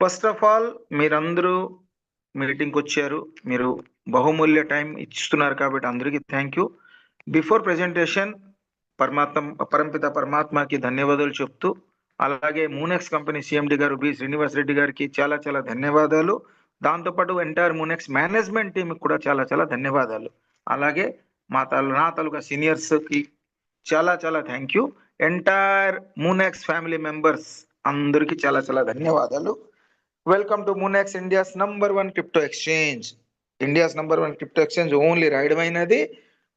First of all మీరందరూ మీటింగ్కి వచ్చారు. మీరు బహుమూల్య టైం ఇస్తున్నారు కాబట్టి అందరికీ థ్యాంక్ యూ బిఫోర్ ప్రెజెంటేషన్ పరమాత్మ పరంపిత పరమాత్మకి ధన్యవాదాలు చెప్తూ అలాగే మూనెక్స్ కంపెనీ సిఎండి గారు బి శ్రీనివాస్ రెడ్డి గారికి చాలా చాలా ధన్యవాదాలు. దాంతోపాటు ఎంటైర్ మూనెక్స్ మేనేజ్మెంట్ టీంకి కూడా చాలా చాలా ధన్యవాదాలు. అలాగే మా తాలు నా తాలూకా సీనియర్స్కి చాలా చాలా thank you entire Moonex family members అందరికీ చాలా చాలా ధన్యవాదాలు. Welcome to Moonex India's number one crypto exchange India's number one crypto exchange only రాయడమైనది.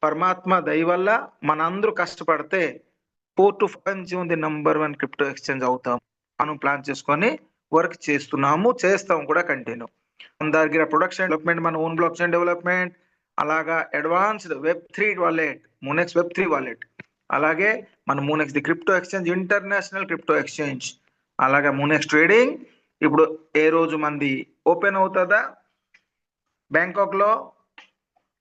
పరమాత్మ దయ వల్ల మనందరూ కష్టపడితే ఫోర్ టు ఫైవ్ ఉంది నంబర్ వన్ క్రిప్టో ఎక్స్చేంజ్ అవుతాం. మనం ప్లాన్ చేసుకొని వర్క్ చేస్తున్నాము చేస్తాం కూడా కంటిన్యూ మన దగ్గర ప్రొడక్షన్ డెవలప్మెంట్ మన ఓన్ బ్లాక్ చైన్ డెవలప్మెంట్ అలాగా advanced web three wallet Moonex web three wallet అలాగే మన Moonex the crypto exchange international crypto exchange అలాగే మూనెక్స్ ట్రేడింగ్ ఇప్పుడు ఏ రోజు మంది ఓపెన్ అవుతుందా? బ్యాంకాక్లో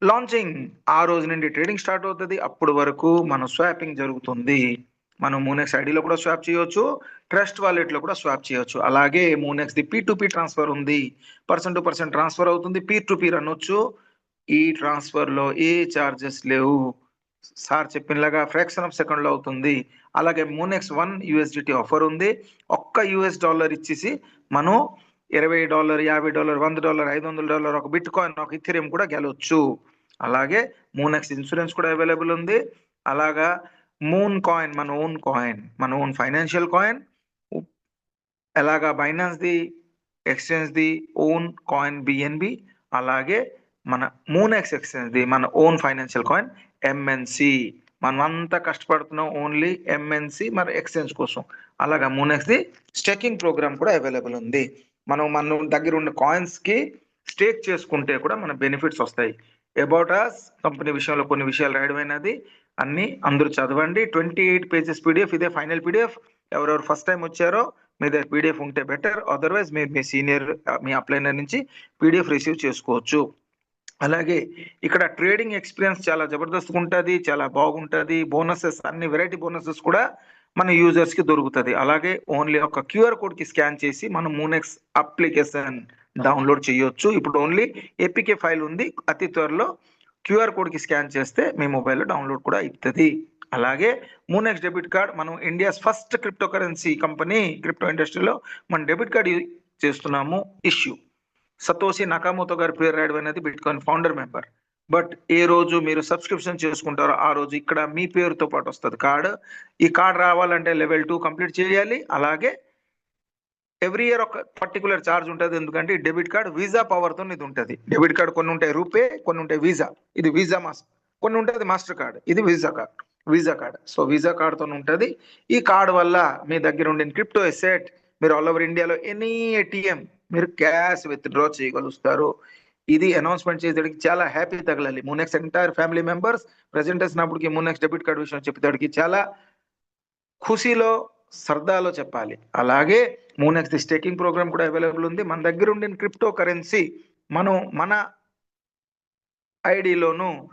లాంచింగ్. ఆ రోజు నుండి ట్రేడింగ్ స్టార్ట్ అవుతుంది. అప్పుడు వరకు మన స్వాపింగ్ జరుగుతుంది. మనం మూనెక్స్ ఐడిలో కూడా స్వాప్ చేయొచ్చు. ట్రస్ట్ వాలెట్లో కూడా స్వాప్ చేయొచ్చు. అలాగే Moonex the P to P transfer ఉంది. పర్సన్ టు పర్సన్ ట్రాన్స్ఫర్ అవుతుంది. పీ టు పీ అనొచ్చు ఈ ట్రాన్స్ఫర్లో ఏ చార్జెస్ లేవు. సార్ చెప్పినలాగా ఫ్రాక్షన్ ఆఫ్ సెకండ్లో అవుతుంది. అలాగే మూనెక్స్ వన్ యూఎస్డిటీ ఆఫర్ ఉంది. ఒక్క యుఎస్ డాలర్ ఇచ్చేసి మనం ఇరవై డాలర్ యాభై డాలర్ వంద డాలర్ ఐదు వందల డాలర్ ఒక బిట్ కాయిన్ ఒక ఇథిరియం కూడా గెలవచ్చు. అలాగే మూనెక్స్ ఇన్సూరెన్స్ కూడా అవైలబుల్ ఉంది. అలాగా మూన్ కాయిన్ మన ఓన్ కాయిన్ మన ఓన్ ఫైనాన్షియల్ కాయిన్ ఎలాగా Binance the exchange the own coin BNB అలాగే మన మూనెక్స్ ఎక్స్చేంజ్ ది మన ఓన్ ఫైనాన్షియల్ కాయిన్ ఎంఎన్సి మనం కష్టపడుతున్నాం ఓన్లీ ఎంఎన్సి మరి ఎక్స్చేంజ్ కోసం. అలాగా మూనెక్స్ది స్టేకింగ్ ప్రోగ్రామ్ కూడా అవైలబుల్ ఉంది. మనం మన దగ్గర ఉన్న కాయిన్స్కి స్టేక్ చేసుకుంటే కూడా మన బెనిఫిట్స్ వస్తాయి. అబౌట్ అస్ కంపెనీ విషయంలో కొన్ని విషయాలు రాయడమైనది అన్ని అందరూ చదవండి. ట్వంటీ ఎయిట్ పేజెస్ పీడిఎఫ్ ఇదే ఫైనల్ పీడిఎఫ్ ఎవరెవరు ఫస్ట్ టైం వచ్చారో మీ దగ్గర పీడిఎఫ్ ఉంటే బెటర్ అదర్వైజ్ మీరు మీ సీనియర్ మీ అప్లైనర్ నుంచి పీడిఎఫ్ రిసీవ్ చేసుకోవచ్చు. అలాగే ఇక్కడ ట్రేడింగ్ ఎక్స్పీరియన్స్ చాలా జబర్దస్త్ ఉంటుంది చాలా బాగుంటుంది. బోనసెస్ అన్ని వెరైటీ బోనసెస్ కూడా మన యూజర్స్కి దొరుకుతుంది. అలాగే ఓన్లీ ఒక క్యూఆర్ కోడ్కి స్కాన్ చేసి మనం మూనెక్స్ అప్లికేషన్ డౌన్లోడ్ చేయొచ్చు. ఇప్పుడు ఓన్లీ ఎపికే ఫైల్ ఉంది. అతి త్వరలో క్యూఆర్ కోడ్కి స్కాన్ చేస్తే మీ మొబైల్లో డౌన్లోడ్ కూడా అవుతుంది అలాగే మూనెక్స్ డెబిట్ కార్డ్ మనం India's first crypto currency company crypto ఇండస్ట్రీలో మనం డెబిట్ కార్డ్ చేస్తున్నాము ఇష్యూ. సతోషి నకామోతో గారి పేరు రాయడం అనేది bitcoin founder member but ఏ రోజు మీరు సబ్స్క్రిప్షన్ చేసుకుంటారో ఆ రోజు ఇక్కడ మీ పేరుతో పాటు వస్తుంది కార్డ్ ఈ కార్డ్ రావాలంటే లెవెల్ టూ కంప్లీట్ చేయాలి. అలాగే ఎవ్రీ ఇయర్ ఒక పర్టికులర్ ఛార్జ్ ఉంటుంది. ఎందుకంటే డెబిట్ కార్డ్ వీసా పవర్తో ఇది ఉంటుంది. డెబిట్ కార్డ్ కొన్ని ఉంటాయి రూపే కొన్ని ఉంటాయి వీసా ఇది వీసా మాస్ కొన్ని ఉంటుంది మాస్టర్ కార్డ్ ఇది Visa card Visa card so Visa కార్డ్తో ఉంటుంది. ఈ కార్డ్ వల్ల మీ దగ్గర ఉండే క్రిప్టో ఎసెట్ మీరు ఆల్ ఓవర్ ఇండియాలో ఎనీ ఏటీఎం మీరు క్యాష్ విత్డ్రా చేయగలుగుతారు ఇది అనౌన్స్మెంట్ చేసేటికి చాలా happy తగలాలి. Moonex entire family members present వచ్చినప్పటికి మూనెక్స్ డెబిట్ కార్డ్ విషయం చెప్పేటాడికి చాలా ఖుషీలో సరదాలో చెప్పాలి. అలాగే మూనెక్స్ ది స్టేకింగ్ ప్రోగ్రామ్ కూడా అవైలబుల్ ఉంది. మన దగ్గర ఉండిన క్రిప్టో కరెన్సీ మనం మన ఐడిలోను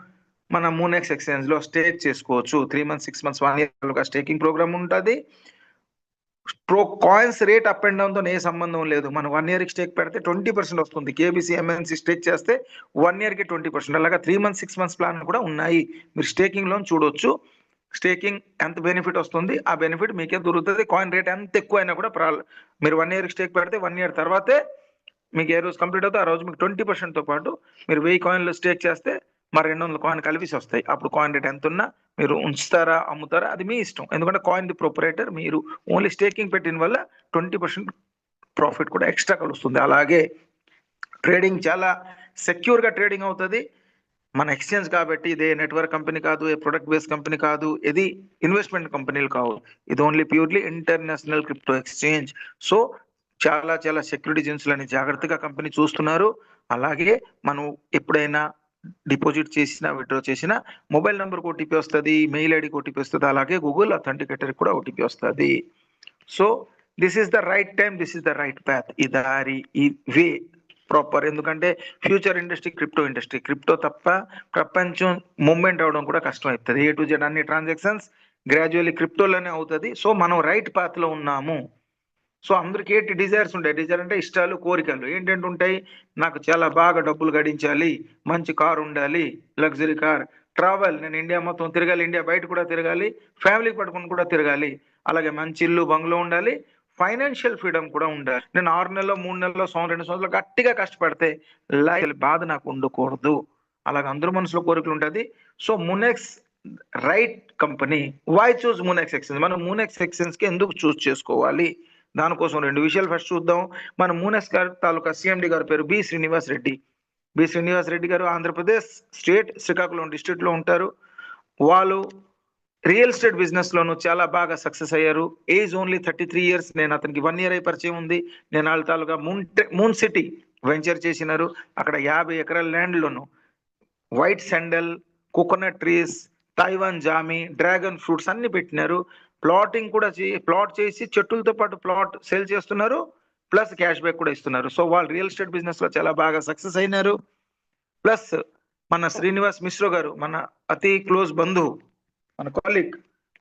మన మూనెక్స్ ఎక్స్చేంజ్లో స్టేక్ చేసుకోవచ్చు. Three months six months one year staking program ఉంటుంది. Pro coins rate up and డౌన్తో ఏ సంబంధం లేదు. మనం వన్ ఇయర్కి స్టేక్ పెడితే ట్వంటీ పర్సెంట్ వస్తుంది. కేబీసీ ఎంఎన్సీ స్టేక్ చేస్తే వన్ ఇయర్కి ట్వంటీ పర్సెంట్ అలాగా three months six months plan కూడా ఉన్నాయి. మీరు స్టేకింగ్ లోన్ చూడొచ్చు. స్టేకింగ్ ఎంత బెనిఫిట్ వస్తుంది? ఆ బెనిఫిట్ మీకే దొరుకుతుంది. కాయిన్ రేట్ ఎంత ఎక్కువ అయినా కూడా ప్రాబ్లం మీరు వన్ ఇయర్కి స్టేక్ పెడితే వన్ ఇయర్ తర్వాతే మీకు ఏ రోజు కంప్లీట్ అవుతే ఆ రోజు మీకు ట్వంటీ పర్సెంట్తో పాటు మీరు వెయ్యి కాయిన్లు స్టేక్ చేస్తే మరి రెండు వందల కాయిన్ కలిసి వస్తాయి. అప్పుడు కాయిన్ రేట్ ఎంత ఉన్నా మీరు ఉంచుతారా అమ్ముతారా అది మీ ఇష్టం. ఎందుకంటే కాయిన్ ది ప్రొపరేటర్ మీరు ఓన్లీ స్టేకింగ్ పెట్టిన వల్ల ట్వంటీ పర్సెంట్ ప్రాఫిట్ కూడా ఎక్స్ట్రా కలుస్తుంది. అలాగే ట్రేడింగ్ చాలా సెక్యూర్గా ట్రేడింగ్ అవుతుంది. మన ఎక్స్చేంజ్ కాబట్టి ఇదే నెట్వర్క్ కంపెనీ కాదు ఏ ప్రొడక్ట్ బేస్ కంపెనీ కాదు ఇది ఇన్వెస్ట్మెంట్ కంపెనీలు కావు. ఇది only purely international crypto exchange so చాలా చాలా సెక్యూరిటీ జిన్స్లని జాగ్రత్తగా కంపెనీ చూస్తున్నారు. అలాగే మనం ఎప్పుడైనా డిపాజిట్ చేసినా విత్డ్రా చేసిన మొబైల్ నెంబర్ ఓటీపీ వస్తుంది మెయిల్ ఐడికి ఓటీపీ వస్తుంది అలాగే గూగుల్ అథెంటికేటర్కి కూడా ఓటీపీ వస్తుంది. So this is the right time this is the right path. ఈ దారి ఈ వే ప్రాపర్. ఎందుకంటే future industry crypto industry. Crypto తప్ప ప్రపంచం మూమెంట్ అవడం కూడా కష్టం అవుతుంది ఏ టు జెడ్ అన్ని ట్రాన్సాక్షన్స్ గ్రాడ్యువల్లీ క్రిప్టోలోనే అవుతుంది. సో మనం రైట్ పాత్లో ఉన్నాము. సో అందరికి ఏంటి డిజైర్స్ ఉంటాయి? డిజైర్ అంటే ఇష్టాలు కోరికలు. ఏంటంటే ఉంటాయి నాకు చాలా బాగా డబ్బులు గడించాలి మంచి కార్ ఉండాలి లగ్జరీ కార్ ట్రావెల్ నేను ఇండియా మొత్తం తిరగాలి ఇండియా బయట కూడా తిరగాలి ఫ్యామిలీ పట్టుకుని కూడా తిరగాలి. అలాగే మంచి ఇల్లు బంగ్లో ఉండాలి ఫైనాన్షియల్ ఫ్రీడమ్ కూడా ఉండాలి. నేను ఆరు నెలలో మూడు నెలలో సంవత్సరం రెండు సంవత్సరాలు గట్టిగా కష్టపడితే లైఫ్ బాధ నాకు ఉండకూడదు. అలాగే అందరూ మనసులో కోరికలు ఉంటుంది. So Moonex right company why choose Moonex ఎక్సెన్స్ మనం మునెక్స్ ఎక్స్చేంజ్కి ఎందుకు చూస్ చేసుకోవాలి? దానికోసం రెండు విషయాలు ఫస్ట్ చూద్దాం. మన మూనెస్ గారు తాలూకా సిఎండి గారి పేరు బి శ్రీనివాస్ రెడ్డి. బి శ్రీనివాస్ రెడ్డి గారు ఆంధ్రప్రదేశ్ స్టేట్ శ్రీకాకుళం డిస్ట్రిక్ట్లో ఉంటారు. వాళ్ళు రియల్ ఎస్టేట్ బిజినెస్ లోను చాలా బాగా సక్సెస్ అయ్యారు. Age only thirty three years. నేను అతనికి వన్ ఇయర్ అయి పరిచయం ఉంది. నేను వాళ్ళ తాలూకా మూన్ మూన్ సిటీ వెంచర్ చేసినారు. అక్కడ యాభై ఎకరాల ల్యాండ్ లోను white sandal coconut trees Taiwan జామి డ్రాగన్ ఫ్రూట్స్ అన్ని పెట్టినారు. ప్లాటింగ్ కూడా ప్లాట్ చేసి చెట్టులతో పాటు ప్లాట్ సేల్ చేస్తున్నారు ప్లస్ క్యాష్ బ్యాక్ కూడా ఇస్తున్నారు. సో వాళ్ళు రియల్ ఎస్టేట్ బిజినెస్లో చాలా బాగా సక్సెస్ అయినారు. ప్లస్ మన శ్రీనివాస్ మిశ్రో గారు మన అతి క్లోజ్ బంధువు మన కాలిక్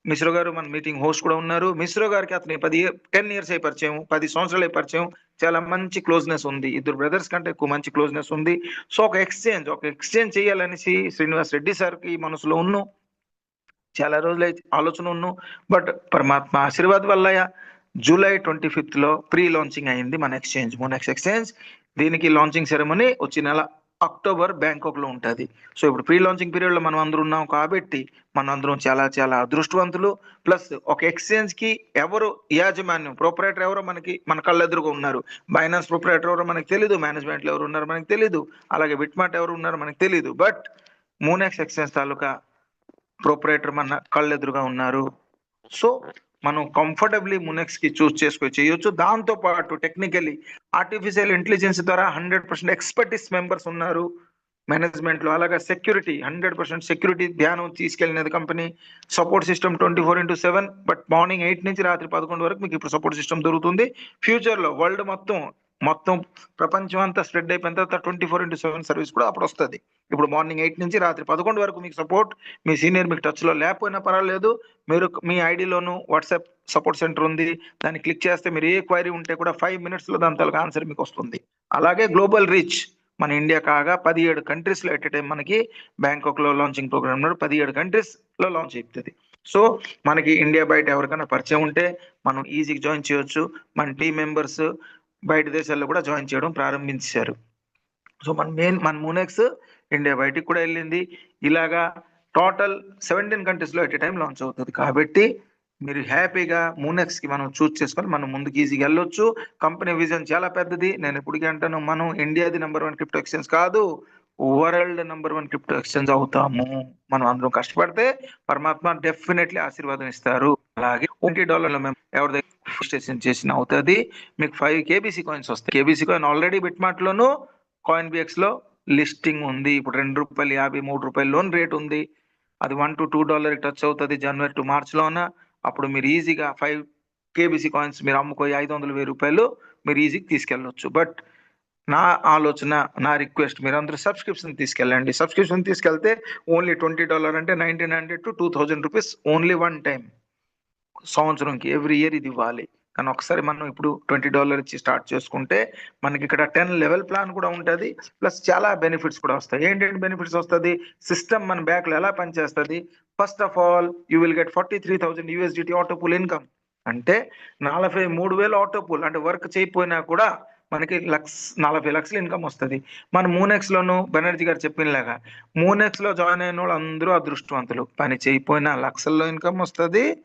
మిశ్రో గారు మన మీటింగ్ హోస్ట్ కూడా ఉన్నారు. మిశ్రో గారికి అతని పది టెన్ ఇయర్స్ అయి పరిచయం పది సంవత్సరాలు అయి పరిచయం. చాలా మంచి క్లోజ్నెస్ ఉంది. ఇద్దరు బ్రదర్స్ కంటే ఎక్కువ మంచి క్లోజ్నెస్ ఉంది. సో ఒక ఎక్స్చేంజ్ ఒక ఎక్స్చేంజ్ చేయాలనేసి శ్రీనివాస్ రెడ్డి సార్కి మనసులో ఉన్నాం. చాలా రోజులు ఆలోచన ఉన్ను. బట్ పరమాత్మ ఆశీర్వాద్ వల్లయ జూలై ట్వంటీ ఫిఫ్త్లో ప్రీ లాంచింగ్ అయింది మన ఎక్స్చేంజ్ మోనెక్స్ ఎక్స్చేంజ్. దీనికి లాంచింగ్ సెరమనీ వచ్చే నెల అక్టోబర్ బ్యాంకాక్లో సో ఇప్పుడు ప్రీ లాంచింగ్ పీరియడ్లో మనం అందరూ ఉన్నాం కాబట్టి మనం అందరం చాలా చాలా అదృష్టవంతులు. ప్లస్ ఒక ఎక్స్చేంజ్కి ఎవరు యాజమాన్యం ప్రొపరేటర్ ఎవరో మనకి మన కళ్ళెదురుగా ఉన్నారు. బైనాన్స్ ప్రొపరేటర్ ఎవరో మనకి తెలియదు మేనేజ్మెంట్లో ఎవరు ఉన్నారో మనకి తెలియదు అలాగే విట్మాట్ ఎవరు ఉన్నారో మనకి తెలియదు బట్ మూనెక్స్ ఎక్స్చేంజ్ తాలూకా ప్రొపరేటర్ మన కళ్ళెదురుగా ఉన్నారు. సో మనం కంఫర్టబుల్లీ మునెక్స్కి చూస్ చేసుకొని చేయొచ్చు. దాంతో పాటు టెక్నికలీ ఆర్టిఫిషియల్ ఇంటెలిజెన్స్ ద్వారా హండ్రెడ్ పర్సెంట్ ఎక్స్పర్టీస్ మెంబర్స్ ఉన్నారు. మేనేజ్మెంట్లో అలాగే సెక్యూరిటీ హండ్రెడ్ పర్సెంట్ సెక్యూరిటీ ధ్యానం తీసుకెళ్ళినది company support system twenty four into seven but morning eight నుంచి రాత్రి పదకొండు వరకు మీకు ఇప్పుడు సపోర్ట్ సిస్టమ్ దొరుకుతుంది. ఫ్యూచర్లో వరల్డ్ మొత్తం మొత్తం ప్రపంచం అంతా స్ప్రెడ్ అయిపోయిన తర్వాత twenty four into seven service కూడా అప్పుడు వస్తుంది. ఇప్పుడు మార్నింగ్ ఎయిట్ నుంచి రాత్రి పదకొండు వరకు మీకు సపోర్ట్ మీ సీనియర్ మీకు టచ్లో లేకపోయినా పర్వాలేదు. మీరు మీ ఐడిలోను వాట్సాప్ సపోర్ట్ సెంటర్ ఉంది. దాన్ని క్లిక్ చేస్తే మీరు ఏ క్వైరీ ఉంటే కూడా ఫైవ్ మినిట్స్లో దాని తలగా ఆన్సర్ మీకు వస్తుంది. అలాగే గ్లోబల్ రీచ్ మన ఇండియా కాగా పదిహేడు కంట్రీస్లో ఎట్ టైం మనకి బ్యాంకాక్లో లాంచింగ్ ప్రోగ్రామ్ పదిహేడు కంట్రీస్లో లాంచ్ అవుతుంది సో మనకి ఇండియా బయట ఎవరికైనా పరిచయం ఉంటే మనం ఈజీగా జాయిన్ చేయొచ్చు. మన టీం మెంబర్స్ బయట దేశాల్లో కూడా జాయిన్ చేయడం ప్రారంభించారు. సో మన మెయిన్ మన మూనెక్స్ ఇండియా బయటికి కూడా వెళ్ళింది. ఇలాగా టోటల్ సెవెంటీన్ కంట్రీస్లో ఎట్ టైం లాంచ్ అవుతుంది. కాబట్టి మీరు హ్యాపీగా మూనెక్స్కి మనం చూస్ చేసుకొని మనం ముందుకు ఈజీగా వెళ్ళొచ్చు. కంపెనీ విజన్ చాలా పెద్దది. నేను ఇప్పటికీ అంటాను మనం ఇండియాది నెంబర్ వన్ క్రిప్టో ఎక్స్చేంజ్ కాదు world number one crypto exchange అవుతాము. మనం అందరం కష్టపడితే పరమాత్మ డెఫినెట్లీ ఆశీర్వాదం ఇస్తారు. అలాగే ట్వంటీ డాలర్ల మేము ఎవరి దగ్గర చేసిన అవుతుంది. మీకు ఫైవ్ కేబీసీ కాయిన్స్ వస్తాయి. కేబీసీ కాయిన్ ఆల్రెడీ బిట్ మార్ట్లోను కాయిన్ బిఎక్స్లో లిస్టింగ్ ఉంది. ఇప్పుడు రెండు రూపాయలు యాభై మూడు రూపాయలు లోన్ రేట్ ఉంది. అది one to two dollar touch అవుతుంది జనవరి టు మార్చ్లోన అప్పుడు మీరు ఈజీగా ఫైవ్ కేబీసీ కాయిన్స్ మీరు అమ్ముకోయి ఐదు వందల వెయ్యి రూపాయలు మీరు ఈజీగా తీసుకెళ్ళొచ్చు. బట్ నా ఆలోచన నా రిక్వెస్ట్ మీరు అందరూ సబ్స్క్రిప్షన్ తీసుకెళ్ళండి. సబ్స్క్రిప్షన్ తీసుకెళ్తే ఓన్లీ ట్వంటీ డాలర్ అంటే nineteen hundred to two thousand rupees only one time సంవత్సరంకి every year ఇది ఇవ్వాలి. కానీ ఒకసారి మనం ఇప్పుడు ట్వంటీ డాలర్ ఇచ్చి స్టార్ట్ చేసుకుంటే మనకి ఇక్కడ టెన్ లెవెల్ ప్లాన్ కూడా ఉంటుంది. ప్లస్ చాలా బెనిఫిట్స్ కూడా వస్తాయి. ఏంటంటే బెనిఫిట్స్ వస్తుంది? సిస్టమ్ మన బ్యాక్లో ఎలా పనిచేస్తుంది? First of all you will get forty three thousand USDT autopool income అంటే నలభై మూడు వేలు ఆటోపూల్ అంటే వర్క్ చేయకపోయినా కూడా మనకి లక్స్ నలభై లక్షల ఇన్కమ్ వస్తుంది. మన మూనెక్స్ లోను బెనర్జీ గారు చెప్పినలాగా మూనెక్స్లో జాయిన్ అయిన వాళ్ళు అందరూ అదృష్టవంతులు. పని చేయకపోయినా లక్షల్లో ఇన్కమ్ వస్తుంది.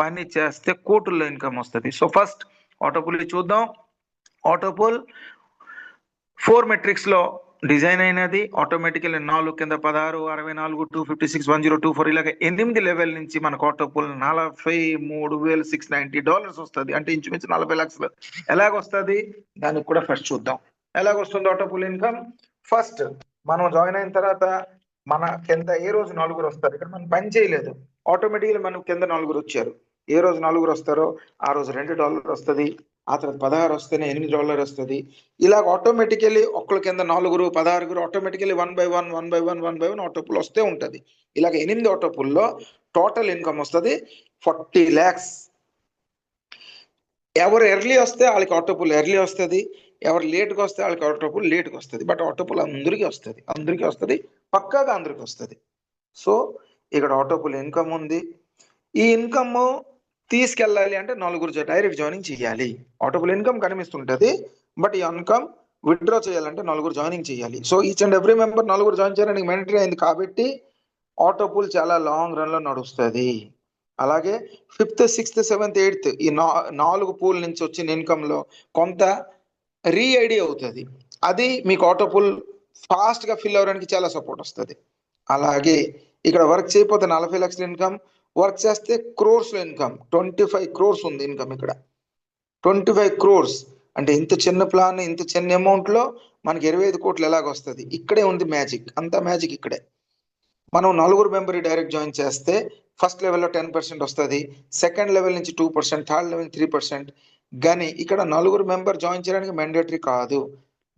పని చేస్తే కోటుల్లో ఇన్కమ్ వస్తుంది. సో ఫస్ట్ ఆటోపుల్ చూద్దాం. ఆటోపుల్ ఫోర్ మెట్రిక్స్లో డిజైన్ అయినది. ఆటోమేటికల్ నాలుగు కింద పదహారు అరవై నాలుగు two fifty six one zero two four ఇలాగ ఎనిమిది లెవెల్ నుంచి మనకు ఆటోపుల్ నలభై మూడు వేలు సిక్స్ నైన్టీ డాలర్స్ వస్తుంది. అంటే ఇంచుమించు నలభై లక్షలు. ఎలాగొస్తుంది? దానికి కూడా ఫస్ట్ చూద్దాం. ఎలాగొస్తుంది ఆటోపుల్ ఇన్కమ్? ఫస్ట్ మనం జాయిన్ అయిన తర్వాత మన కింద ఏ రోజు నలుగురు వస్తారు? ఇక్కడ మనం పని చేయలేదు. ఆటోమేటిక్గా మనం కింద నలుగురు వచ్చారు. ఏ రోజు నలుగురు వస్తారో ఆ రోజు రెండు డాలర్ వస్తుంది ఆ తర్వాత పదహారు వస్తేనే ఎనిమిది డాలర్ వస్తుంది. ఇలాగ ఆటోమేటికలీ ఒక్కళ్ళ కింద నాలుగురు పదహారుగురు automatically one by one one by one one by one autopool వస్తే ఉంటుంది. ఇలాగ ఎనిమిది ఆటోపుల్లో టోటల్ ఇన్కమ్ వస్తుంది ఫార్టీ ల్యాక్స్ ఎవరు ఎర్లీ వస్తే వాళ్ళకి ఆటోపుల్ ఎర్లీ వస్తుంది ఎవరు లేట్గా వస్తే వాళ్ళకి ఆటోపుల్ లేట్గా వస్తుంది. బట్ ఆటోపుల్ అందరికీ వస్తుంది అందరికీ వస్తుంది పక్కాగా అందరికి వస్తుంది. సో ఇక్కడ ఆటోపుల్ ఇన్కమ్ ఉంది ఈ ఇన్కమ్ తీసుకెళ్ళాలి అంటే నలుగురు డైరెక్ట్ జాయినింగ్ చేయాలి. ఆటోబుల్ ఇన్కమ్ కనిపిస్తుంటది బట్ ఈ ఇన్కమ్ విత్డ్రా చేయాలంటే నలుగురు జాయినింగ్ చేయాలి. So each and every member నలుగురు జాయిన్ చేయడానికి మ్యాండటరీ అయింది కాబట్టి ఆటో పూల్ చాలా లాంగ్ రన్లో నడుస్తుంది. అలాగే ఫిఫ్త్ సిక్స్త్ సెవెంత్ ఎయిత్ ఈ నా- నాలుగు పూల్ నుంచి వచ్చిన ఇన్కమ్లో కొంత రీఐడి అవుతుంది. అది మీకు ఆటోపుల్ ఫాస్ట్గా ఫిల్ అవ్వడానికి చాలా సపోర్ట్ వస్తుంది. అలాగే ఇక్కడ వర్క్ చేయకపోతే నలభై లక్షల ఇన్కమ్ వర్క్ చేస్తే crores income twenty five crores ఉంది ఇన్కమ్ ఇక్కడ. ట్వంటీ ఫైవ్ క్రోర్స్ అంటే ఇంత చిన్న ప్లాన్ ఇంత చిన్న అమౌంట్లో మనకి ఇరవై ఐదు కోట్లు ఎలాగొస్తుంది ఇక్కడే ఉంది మ్యాజిక్ అంతా మ్యాజిక్ ఇక్కడే. మనం నలుగురు మెంబర్ డైరెక్ట్ జాయిన్ చేస్తే ఫస్ట్ లెవెల్లో టెన్ పర్సెంట్ వస్తుంది సెకండ్ లెవెల్ నుంచి two percent third level three percent కానీ ఇక్కడ నలుగురు మెంబర్ జాయిన్ చేయడానికి మ్యాండేటరీ కాదు.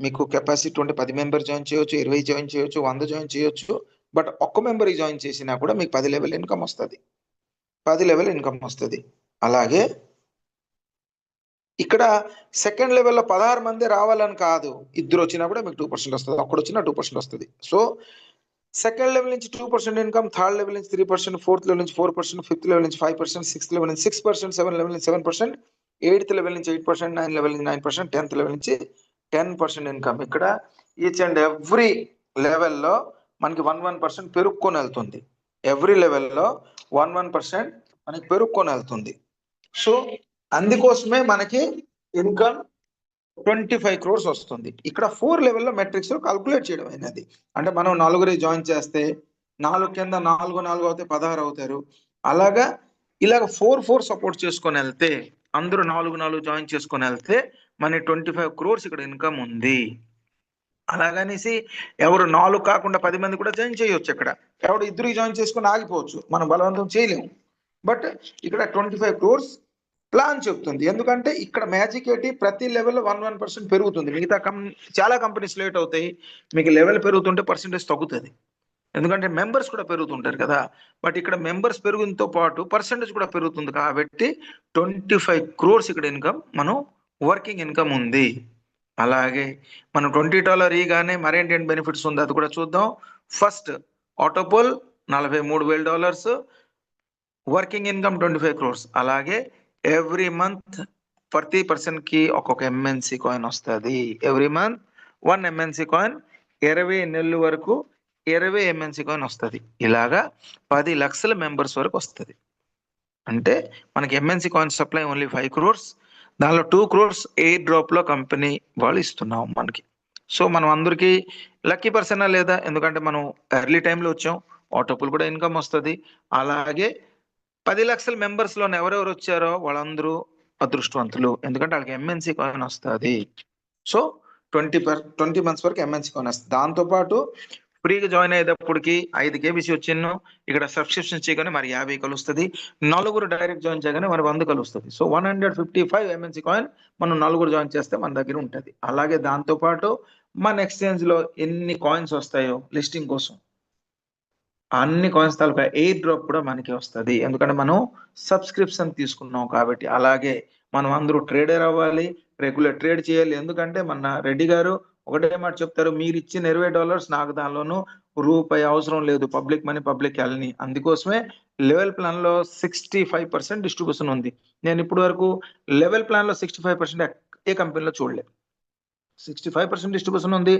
మీకు కెపాసిటీ ఉంటే పది మెంబర్ జాయిన్ చేయొచ్చు ఇరవై జాయిన్ చేయొచ్చు వంద జాయిన్ చేయొచ్చు బట్ ఒక్క మెంబర్ జాయిన్ చేసినా కూడా మీకు పది లెవెల్ ఇన్కమ్ వస్తుంది. పది లెవెల్ ఇన్కమ్ వస్తుంది. అలాగే ఇక్కడ సెకండ్ లెవెల్లో పదహారు మంది రావాలని కాదు. ఇద్దరు వచ్చినా కూడా మీకు టూ పర్సెంట్ వస్తుంది. ఒక్కడు వచ్చినా టూ పర్సెంట్ వస్తుంది. సో సెకండ్ లెవెల్ నుంచి two percent income third level నుంచి త్రీ పర్సెంట్ ఫోర్త్ లెవెల్ నుంచి ఫోర్ పర్సెంట్ ఫిఫ్త్ లెవెల్ నుంచి ఫైవ్ పర్సెంట్ సిక్స్త్ లెవెల్ నుంచి సిక్స్ పర్సెంట్ సెవెన్ లెవెల్ నుంచి సెవెన్ పర్సెంట్ ఎయిత్ లెవెల్ నుంచి ఎయిట్ పర్సెంట్ నైన్ లెవెల్ నుంచి nine percent tenth level నుంచి ten percent income ఇక్కడ each and every లెవెల్లో మనకి వన్ వన్ పర్సెంట్ పెరుక్కొని వెళ్తుంది. ఎవ్రీ లెవెల్లో వన్ వన్ పర్సెంట్ మనకి పెరుక్కొని వెళ్తుంది సో అందుకోసమే మనకి ఇన్కమ్ ట్వంటీ ఫైవ్ క్రోర్స్ వస్తుంది. ఇక్కడ ఫోర్ లెవెల్లో మెట్రిక్స్ కాల్కులేట్ చేయడం అయినది. అంటే మనం నలుగురి జాయిన్ చేస్తే నాలుగు కింద నాలుగు నాలుగు అవుతే పదహారు అవుతారు. అలాగా ఇలాగ ఫోర్ ఫోర్ సపోర్ట్ చేసుకొని వెళ్తే అందరూ నాలుగు నాలుగు జాయిన్ చేసుకొని వెళ్తే మన ట్వంటీ ఫైవ్ క్రోర్స్ ఇక్కడ ఇన్కమ్ ఉంది. అలాగనేసి ఎవరు నాలుగు కాకుండా పది మంది కూడా జాయిన్ చేయొచ్చు ఇక్కడ. ఎవరు ఇద్దరు జాయిన్ చేసుకుని ఆగిపోవచ్చు. మనం బలవంతం చేయలేము. బట్ ఇక్కడ ట్వంటీ ఫైవ్ క్రోర్స్ ప్లాన్ చెప్తుంది ఎందుకంటే ఇక్కడ మ్యాజిక్ ఏంటి? ప్రతి లెవెల్లో వన్ వన్ పర్సెంట్ పెరుగుతుంది. మిగతా కం చాలా కంపెనీస్ లేట్ అవుతాయి. మీకు లెవెల్ పెరుగుతుంటే పర్సెంటేజ్ తగ్గుతుంది. ఎందుకంటే మెంబర్స్ కూడా పెరుగుతుంటారు కదా. బట్ ఇక్కడ మెంబర్స్ పెరుగుతో పాటు పర్సెంటేజ్ కూడా పెరుగుతుంది. కాబట్టి ట్వంటీ ఫైవ్ క్రోర్స్ ఇక్కడ ఇన్కమ్ మనం వర్కింగ్ ఇన్కమ్ ఉంది. అలాగే మనం ట్వంటీ డాలర్ ఇగానే మరేంటి బెనిఫిట్స్ ఉంది అది కూడా చూద్దాం. ఫస్ట్ ఆటోపోల్ నలభై మూడు వేల dollars. Working income twenty five crores అలాగే ఎవ్రీ మంత్ ప్రతి పర్సన్కి ఒక్కొక్క ఎంఎన్సి కాయిన్ వస్తుంది. Every month one MNC coin ఇరవై నెలల వరకు ఇరవై ఎంఎన్సి కాయిన్ వస్తుంది. ఇలాగా పది లక్షల మెంబర్స్ వరకు వస్తుంది. అంటే మనకి MNC coin supply only five crores దానిలో టూ క్రోర్స్ ఎయిర్ డ్రాప్లో కంపెనీ వాళ్ళు ఇస్తున్నాం మనకి. సో మనం అందరికీ లక్కీ పర్సనా లేదా? ఎందుకంటే మనం ఎర్లీ టైంలో వచ్చాం. ఆటోపులు కూడా ఇన్కమ్ వస్తుంది. అలాగే పది లక్షల మెంబర్స్లో ఎవరెవరు వచ్చారో వాళ్ళందరూ అదృష్టవంతులు. ఎందుకంటే వాళ్ళకి ఎంఎన్సీ కాయిన్ వస్తుంది. So twenty per twenty months వరకు ఎంఎన్సీ కాయిన్ వస్తుంది. దాంతో పాటు ఫ్రీగా జాయిన్ అయ్యేటప్పటికి ఐదు కేబీసీ వచ్చిన ఇక్కడ సబ్స్క్రిప్షన్ చేయగానే మరి యాభై కలుస్తుంది. నలుగురు డైరెక్ట్ జాయిన్ చేయగానే మరి వంద కలుస్తుంది. So one hundred fifty five MNC coin మనం నలుగురు జాయిన్ చేస్తే మన దగ్గర ఉంటుంది. అలాగే దాంతో పాటు మన ఎక్స్చేంజ్లో ఎన్ని కాయిన్స్ వస్తాయో లిస్టింగ్ కోసం. అన్ని కాయిన్స్ తాలూకా ఎయిర్ డ్రాప్ కూడా మనకి వస్తుంది. ఎందుకంటే మనం సబ్స్క్రిప్షన్ తీసుకున్నాం కాబట్టి అలాగే మనం అందరూ ట్రేడర్ అవ్వాలి రెగ్యులర్ ట్రేడ్ చేయాలి. ఎందుకంటే మన రెడ్డి గారు ఒకటే మాట చెప్తారు మీరు ఇచ్చిన ఇరవై డాలర్స్ నాకు దానిలోనూ రూపాయి అవసరం లేదు పబ్లిక్ మనీ పబ్లిక్ వెళ్ళని అందుకోసమే లెవెల్ ప్లాన్లో సిక్స్టీ ఫైవ్ పర్సెంట్ డిస్ట్రిబ్యూషన్ ఉంది. నేను ఇప్పటి వరకు లెవెల్ ప్లాన్లో సిక్స్టీ ఫైవ్ పర్సెంట్ ఏ కంపెనీలో చూడలేదు సిక్స్టీ ఫైవ్ పర్సెంట్ డిస్ట్రిబ్యూషన్ ఉంది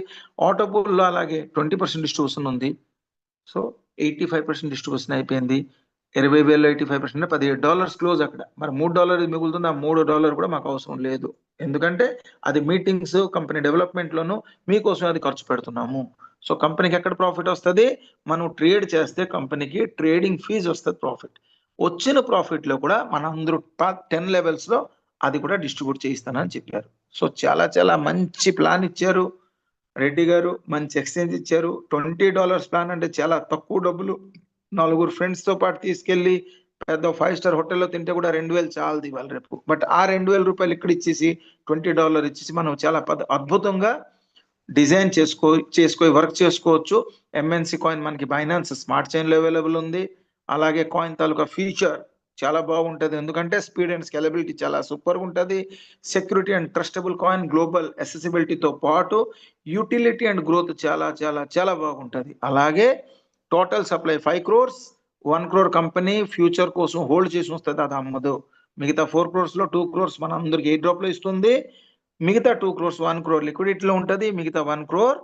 ఆటోబుల్లో అలాగే ట్వంటీ పర్సెంట్ డిస్ట్రిబ్యూషన్ ఉంది. So eighty five percent distribution అయిపోయింది. ఇరవై వేలు ఎయిటీ ఫైవ్ పర్సెంట్ పదిహేడు డాలర్స్ క్లోజ్ అక్కడ. మరి మూడు డాలర్ మిగులుతుంది ఆ మూడు డాలర్ కూడా మాకు అవసరం లేదు. ఎందుకంటే అది మీటింగ్స్ కంపెనీ డెవలప్మెంట్లోనూ మీకోసం అది ఖర్చు పెడుతున్నాము. సో కంపెనీకి ఎక్కడ ప్రాఫిట్ వస్తుంది? మనం ట్రేడ్ చేస్తే కంపెనీకి ట్రేడింగ్ ఫీజు వస్తుంది ప్రాఫిట్. వచ్చిన ప్రాఫిట్లో కూడా మన అందరూ టాప్ టెన్ లెవెల్స్లో అది కూడా డిస్ట్రిబ్యూట్ చేయిస్తానని చెప్పారు. సో చాలా చాలా మంచి ప్లాన్ ఇచ్చారు. రెడ్డి గారు మంచి ఎక్స్చేంజ్ ఇచ్చారు. ట్వంటీ డాలర్స్ ప్లాన్ అంటే చాలా తక్కువ డబ్బులు. నలుగురు ఫ్రెండ్స్తో పాటు తీసుకెళ్ళి పెద్ద ఫైవ్ స్టార్ హోటల్లో తింటే కూడా రెండు వేలు చాలు ఇవాళ రేపు. బట్ ఆ రెండు వేల రూపాయలు ఇక్కడ ఇచ్చేసి ట్వంటీ డాలర్ ఇచ్చేసి మనం చాలా అద్భుతంగా డిజైన్ చేసుకో చేసుకో వర్క్ చేసుకోవచ్చు. ఎంఎన్సి కాయిన్ మనకి బైనాన్స్ స్మార్ట్ చైన్లో అవైలబుల్ ఉంది. అలాగే కాయిన్ తాలూకా ఫీచర్ చాలా బాగుంటుంది. ఎందుకంటే స్పీడ్ అండ్ స్కేలబిలిటీ చాలా సూపర్గా ఉంటుంది. Security and trustable coin global అసెసిబిలిటీతో పాటు యూటిలిటీ అండ్ గ్రోత్ చాలా చాలా చాలా బాగుంటుంది. అలాగే total supply five crores one crore company future కోసం హోల్డ్ చేసి వస్తుంది అది అమ్మదు. మిగతా ఫోర్ క్రోర్స్లో టూ క్రోర్స్ మన అందరికి ఏ డ్రాప్లో ఇస్తుంది? మిగతా టూ క్రోర్స్ వన్ క్రోర్ లిక్విడిటీలో ఉంటుంది. మిగతా వన్ క్రోర్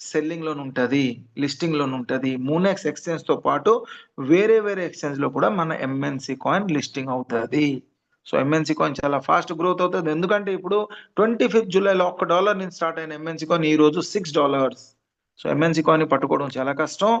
సెల్లింగ్ లోన్ ఉంటుంది. లిస్టింగ్ లోన్ ఉంటుంది. మూనెక్స్ ఎక్స్చేంజ్తో పాటు వేరే వేరే ఎక్స్చేంజ్లో కూడా మన ఎంఎన్సి కాయిన్ లిస్టింగ్ అవుతుంది. సో ఎంఎన్సి కాయిన్ చాలా ఫాస్ట్ గ్రోత్ అవుతుంది. ఎందుకంటే ఇప్పుడు ట్వంటీ ఫిఫ్త్ జూలైలో ఒక్క డాలర్ నుంచి స్టార్ట్ అయిన ఎంఎన్సి కాయిన్ ఈ రోజు six dollars so MNC coin పట్టుకోవడం చాలా కష్టం.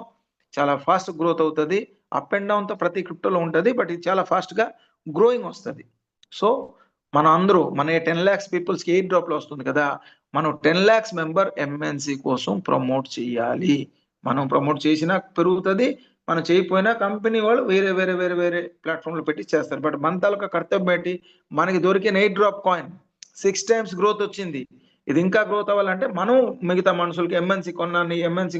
చాలా ఫాస్ట్ గ్రోత్ అవుతుంది. అప్ అండ్ డౌన్తో ప్రతి క్రిప్టోలో ఉంటుంది బట్ ఇది చాలా ఫాస్ట్గా గ్రోయింగ్ వస్తుంది. సో మన అందరూ మన టెన్ ల్యాక్స్ పీపుల్స్కి ఎయిట్ డ్రాప్లో వస్తుంది కదా. మనం టెన్ ల్యాక్స్ మెంబర్ ఎంఎన్సి కోసం ప్రమోట్ చేయాలి. మనం ప్రమోట్ చేసినా పెరుగుతుంది మనం చేయకపోయినా కంపెనీ వాళ్ళు వేరే వేరే వేరే వేరే ప్లాట్ఫామ్లో పెట్టి చేస్తారు. బట్ మన తాలూకా కర్తవ్యం పెట్టి మనకి దొరికిన air drop coin six times growth వచ్చింది. ఇది ఇంకా గ్రోత్ అవ్వాలంటే మనం మిగతా మనుషులకి ఎంఎన్సి కొన్నాన్ని ఎంఎన్సి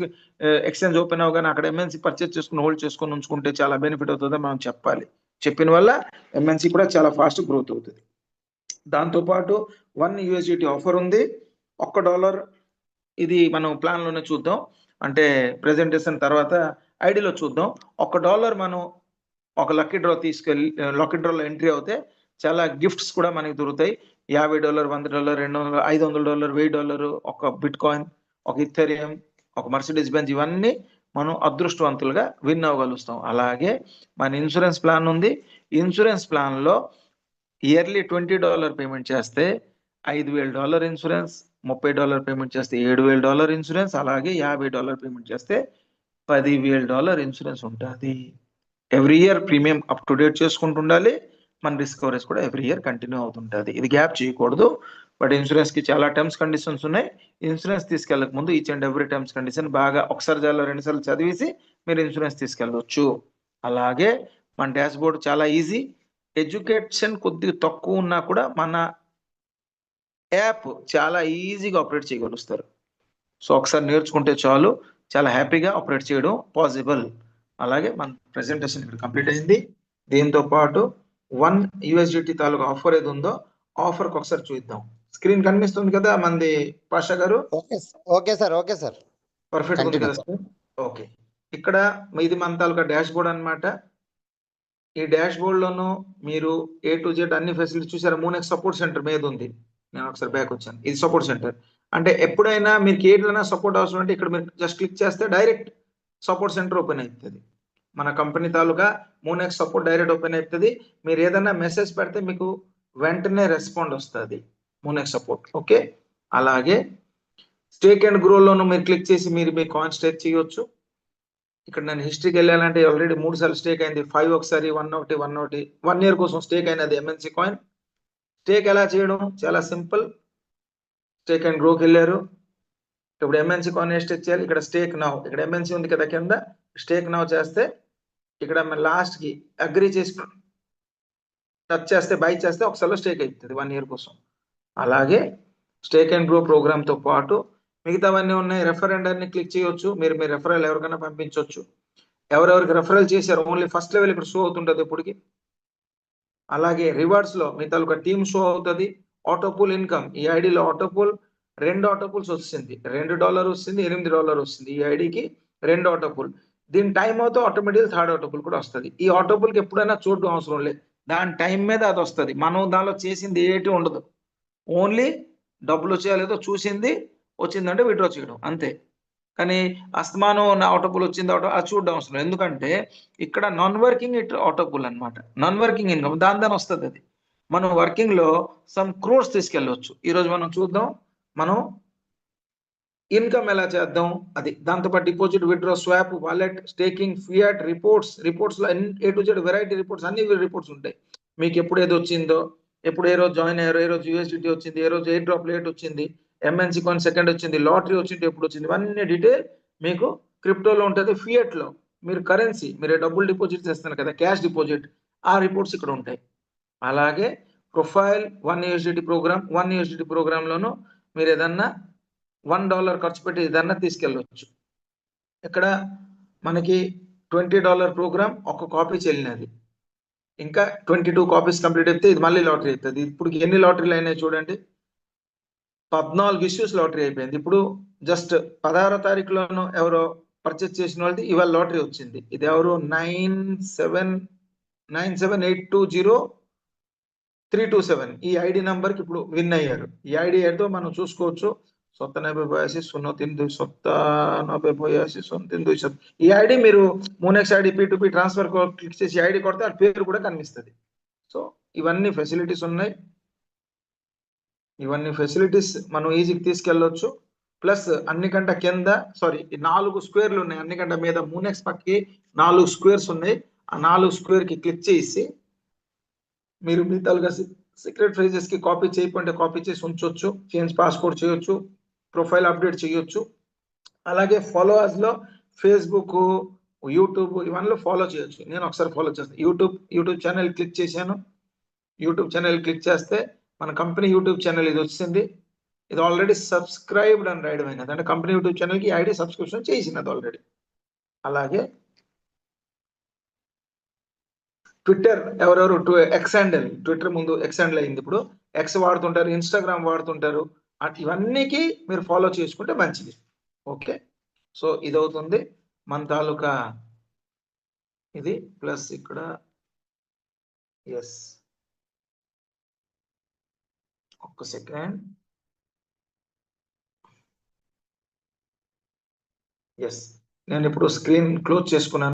ఎక్స్చేంజ్ ఓపెన్ అవ్వగానే అక్కడ ఎంఎన్సి పర్చేస్ చేసుకుని హోల్డ్ చేసుకుని ఉంచుకుంటే చాలా బెనిఫిట్ అవుతుందని మనం చెప్పాలి. చెప్పిన వల్ల ఎంఎన్సి కూడా చాలా ఫాస్ట్ గ్రోత్ అవుతుంది. దాంతోపాటు వన్ యూఎస్డిటీ ఆఫర్ ఉంది. ఒక్క డాలర్ ఇది మనం ప్లాన్లోనే చూద్దాం. అంటే ప్రెజెంటేషన్ తర్వాత ఐడిలో చూద్దాం. ఒక డాలర్ మనం ఒక లక్కీ డ్రా తీసుకెళ్ళి లక్కీ డ్రాలో ఎంట్రీ అవుతే చాలా గిఫ్ట్స్ కూడా మనకి దొరుకుతాయి. యాభై డాలర్ వంద డాలర్ రెండు వందల ఐదు వందల డాలర్ వెయ్యి డాలర్ ఒక బిట్ కాయిన్ ఒక ఇథెరియం ఒక మర్సిడీస్ బెంజ్ ఇవన్నీ మనం అదృష్టవంతులుగా విన్ అవ్వగలుగుతాం అలాగే మన ఇన్సూరెన్స్ ప్లాన్ ఉంది. ఇన్సూరెన్స్ ప్లాన్లో ఇయర్లీ ట్వంటీ డాలర్ పేమెంట్ చేస్తే ఐదు వేల డాలర్ ఇన్సూరెన్స్ ముప్పై డాలర్ పేమెంట్ చేస్తే ఏడు వేల డాలర్ ఇన్సూరెన్స్ అలాగే యాభై డాలర్ పేమెంట్ చేస్తే పదివేల డాలర్ ఇన్సూరెన్స్ ఉంటుంది. Every year premium up to date చేసుకుంటుండాలి. మన రిస్క్ కవరేజ్ కూడా ఎవ్రీ ఇయర్ కంటిన్యూ అవుతుంటుంది. ఇది గ్యాప్ చేయకూడదు బట్ ఇన్సూరెన్స్కి చాలా టర్మ్స్ కండిషన్స్ ఉన్నాయి. ఇన్సూరెన్స్ తీసుకెళ్ళక ముందు each and every terms condition బాగా ఒకసారి చాలా రెండు సార్లు చదివేసి మీరు ఇన్సూరెన్స్ తీసుకెళ్ళవచ్చు అలాగే మన డాష్ బోర్డ్ చాలా ఈజీ ఎడ్యుకేషన్ కొద్దిగా తక్కువ ఉన్నా కూడా మన యాప్ చాలా ఈజీగా ఆపరేట్ చేయగలుగుతారు సో ఒకసారి నేర్చుకుంటే చాలు. చాలా హ్యాపీగా ఆపరేట్ చేయడం పాసిబుల్ అలాగే మన ప్రెజెంటేషన్ ఇక్కడ కంప్లీట్ అయింది. దీంతో పాటు వన్ యూఎస్డిటి తాలూకు ఆఫర్ ఏది ఉందో ఆఫర్ ఒకసారి చూద్దాం. స్క్రీన్ కనిపిస్తుంది కదా మంది పాషా గారు? Okay sir okay sir okay sir. Perfect ఉంది కదా ఓకే. ఇక్కడ ఇది మన తాలూకా డాష్ బోర్డ్ అన్నమాట. ఈ డాష్ బోర్డ్ లోను మీరు ఏ టు జెడ్ అన్ని ఫెసిలిటీ చూసారా? మూనెక్స్ సపోర్ట్ సెంటర్ మీద ఉంది. నేను ఒకసారి బ్యాక్ వచ్చాను. ఇది సపోర్ట్ సెంటర్. అంటే ఎప్పుడైనా మీకు ఏదైనా సపోర్ట్ అవసరం అంటే ఇక్కడ మీరు జస్ట్ క్లిక్ చేస్తే డైరెక్ట్ సపోర్ట్ సెంటర్ ఓపెన్ అవుతుంది. మన కంపెనీ తాలూకా మూనెక్స్ సపోర్ట్ డైరెక్ట్ ఓపెన్ అవుతుంది మీరు ఏదైనా మెసేజ్ పెడితే మీకు వెంటనే రెస్పాండ్ వస్తుంది మూనెక్స్ సపోర్ట్ ఓకే అలాగే స్టేక్ అండ్ గ్రోలోను మీరు క్లిక్ చేసి మీరు మీ కాయిన్ స్టేక్ చేయొచ్చు. ఇక్కడ నేను హిస్టరీకి వెళ్ళాలంటే ఆల్రెడీ మూడు సార్లు స్టేక్ అయింది. ఫైవ్ ఒకసారి వన్ ఒకటి వన్ ఒకటి. వన్ ఇయర్ కోసం స్టేక్ అయినది ఎంఎన్సీ కాయిన్ స్టేక్ ఎలా చేయడం? చాలా సింపుల్ స్టేక్ అండ్ గ్రోకి వెళ్ళారు. ఇప్పుడు ఎంఎన్సీ కాయిన్ ఏ స్టేక్ చేయాలి? ఇక్కడ స్టేక్ నౌ ఇక్కడ ఎంఎన్సీ ఉంది కదా కింద. స్టేక్ నౌ చేస్తే ఇక్కడ లాస్ట్కి అగ్రి చేసి టచ్ చేస్తే బై చేస్తే ఒకసారి స్టేక్ అవుతుంది వన్ ఇయర్ కోసం. అలాగే స్టేక్ అండ్ గ్రో ప్రోగ్రామ్తో పాటు మిగతావన్నీ ఉన్నాయి. రెఫరెండర్ని క్లిక్ చేయొచ్చు. మీరు మీ రెఫరల్ ఎవరికైనా పంపించవచ్చు ఎవరెవరికి రెఫరల్ చేశారు ఓన్లీ ఫస్ట్ లెవెల్ ఇక్కడ షో అవుతుంటది ఇప్పటికి. అలాగే రివార్డ్స్లో మీ తాలూకా టీమ్ షో అవుతుంది. ఆటోపూల్ ఇన్కమ్ ఈ ఐడిలో ఆటోపూల్ రెండు ఆటోపూల్స్ వస్తుంది. రెండు డాలర్ వస్తుంది ఎనిమిది డాలర్ వస్తుంది. ఈ ఐడికి రెండు ఆటోపూల్ దీని టైం అవుతే ఆటోమేటిక్ థర్డ్ ఆటోపుల్ కూడా వస్తుంది. ఈ ఆటోపుల్కి ఎప్పుడైనా చూడడం అవసరం లేదు. దాని టైం మీద అది వస్తుంది. మనం దానిలో చేసింది ఏటి ఉండదు. ఓన్లీ డబ్బులు వచ్చాయో లేదో చూసింది వచ్చిందంటే విడ్రా చేయడం. అంతే. కానీ అస్తమానం నా ఆటోపుల్ వచ్చింది ఆటో అది చూడడం అవసరం ఎందుకంటే ఇక్కడ non working it auto pool అనమాట నాన్ వర్కింగ్ ఇన్కమ్ దాని దాని వస్తుంది అది. మనం వర్కింగ్లో సమ్ క్రోర్స్ తీసుకెళ్ళవచ్చు ఈరోజు మనం చూద్దాం మనం ఇన్కమ్ ఎలా చేద్దాం? అది దాంతోపాటు deposit withdraw swap wallet staking fiat reports రిపోర్ట్స్లో A to Z variety reports అన్ని రిపోర్ట్స్ ఉంటాయి. మీకు ఎప్పుడు ఏది వచ్చిందో ఎప్పుడు ఏ రోజు జాయిన్ అయ్యారు ఏ రోజు యూఎస్డిటీ వచ్చింది ఏ రోజు ఎయిర్ డ్రాప్ లేట్ వచ్చింది ఎంఎన్సీ కాయిన్ సెకండ్ వచ్చింది లాటరీ వచ్చింది ఎప్పుడు వచ్చింది ఇవన్నీ డీటెయిల్ మీకు క్రిప్టోలో ఉంటుంది ఫియట్లో. మీరు కరెన్సీ మీరు డబ్బులు డిపాజిట్ చేస్తున్నారు కదా క్యాష్ డిపాజిట్ ఆ రిపోర్ట్స్ ఇక్కడ ఉంటాయి. అలాగే profile one USDT program one USDT program లోను మీరు ఏదన్నా వన్ డాలర్ ఖర్చు పెట్టి ఏదన్నా తీసుకెళ్ళవచ్చు ఇక్కడ మనకి ట్వంటీ డాలర్ ప్రోగ్రామ్ ఒక కాపీ చెల్లినది. ఇంకా ట్వంటీ టూ కాపీస్ కంప్లీట్ అయితే ఇది మళ్ళీ లాటరీ అవుతుంది. ఇప్పుడు ఎన్ని లాటరీలు అయినాయి చూడండి. పద్నాలుగు ఇష్యూస్ లాటరీ అయిపోయింది. ఇప్పుడు జస్ట్ పదహారో తారీఖులోను ఎవరో పర్చేస్ చేసిన వాళ్ళది ఇవాళ లాటరీ వచ్చింది. ఇది ఎవరు? Nine seven nine seven eight two zero three two seven. ఈ ఐడి నంబర్కి ఇప్పుడు విన్ అయ్యారు. ఈ ఐడి ఏదో మనం చూసుకోవచ్చు. సొత్తనబై బయాసి సున్నా తిన్ దుయ్ సొత్తానబై బయాసి సున్నా తిన్ దుయ్ ఈ ఐడి మీరు Moonex ID P to P transfer click చేసి ఐడి కొడితే ఆ పేరు కూడా కనిపిస్తుంది. సో ఇవన్నీ ఫెసిలిటీస్ ఉన్నాయి. ఇవన్నీ ఫెసిలిటీస్ మనం ఈజీకి తీసుకెళ్ళొచ్చు. ప్లస్ అన్నికంట కింద సారీ నాలుగు స్క్వేర్లు ఉన్నాయి. అన్నికంట మీద మూనెక్స్ పక్కకి నాలుగు స్క్వేర్స్ ఉన్నాయి. ఆ నాలుగు స్క్వేర్కి క్లిక్ చేసి మీరు మిగతాలుగా సీక్రెట్ ఫ్రేజెస్కి కాపీ చేయకుంటే కాపీ చేసి ఉంచవచ్చు చేంజ్ పాస్పోర్ట్ చేయొచ్చు. ప్రొఫైల్ అప్డేట్ చేయొచ్చు. అలాగే ఫాలోవర్స్లో ఫేస్బుక్ యూట్యూబ్ ఇవన్నీ ఫాలో చేయొచ్చు. నేను ఒకసారి ఫాలో చేస్తాను యూట్యూబ్ యూట్యూబ్ ఛానల్ క్లిక్ చేశాను. యూట్యూబ్ ఛానల్ క్లిక్ చేస్తే మన కంపెనీ యూట్యూబ్ ఛానల్ ఇది వచ్చింది. ఇది ఆల్రెడీ సబ్స్క్రైబ్డ్ అని రాయడం అయినది. అంటే కంపెనీ యూట్యూబ్ ఛానల్కి ఐడి సబ్స్క్రిప్షన్ చేసినది ఆల్రెడీ అలాగే ట్విట్టర్ ఎవరెవరు ఎక్స్ హ్యాండిల్ ట్విట్టర్ ముందు ఎక్స్ హ్యాండిల్ అయింది ఇప్పుడు. ఎక్స్ వాడుతుంటారు ఇన్స్టాగ్రామ్ వాడుతుంటారు. ఇవన్నీకి మీరు ఫాలో చేసుకుంటే మంచిది. ఓకే? సో ఇది అవుతుంది మన తాలూకా ఇది ప్లస్ ఇక్కడ. ఎస్ ఒక్క సెకండ్. ఎస్ నేను ఇప్పుడు స్క్రీన్ క్లోజ్ చేసుకున్నాను.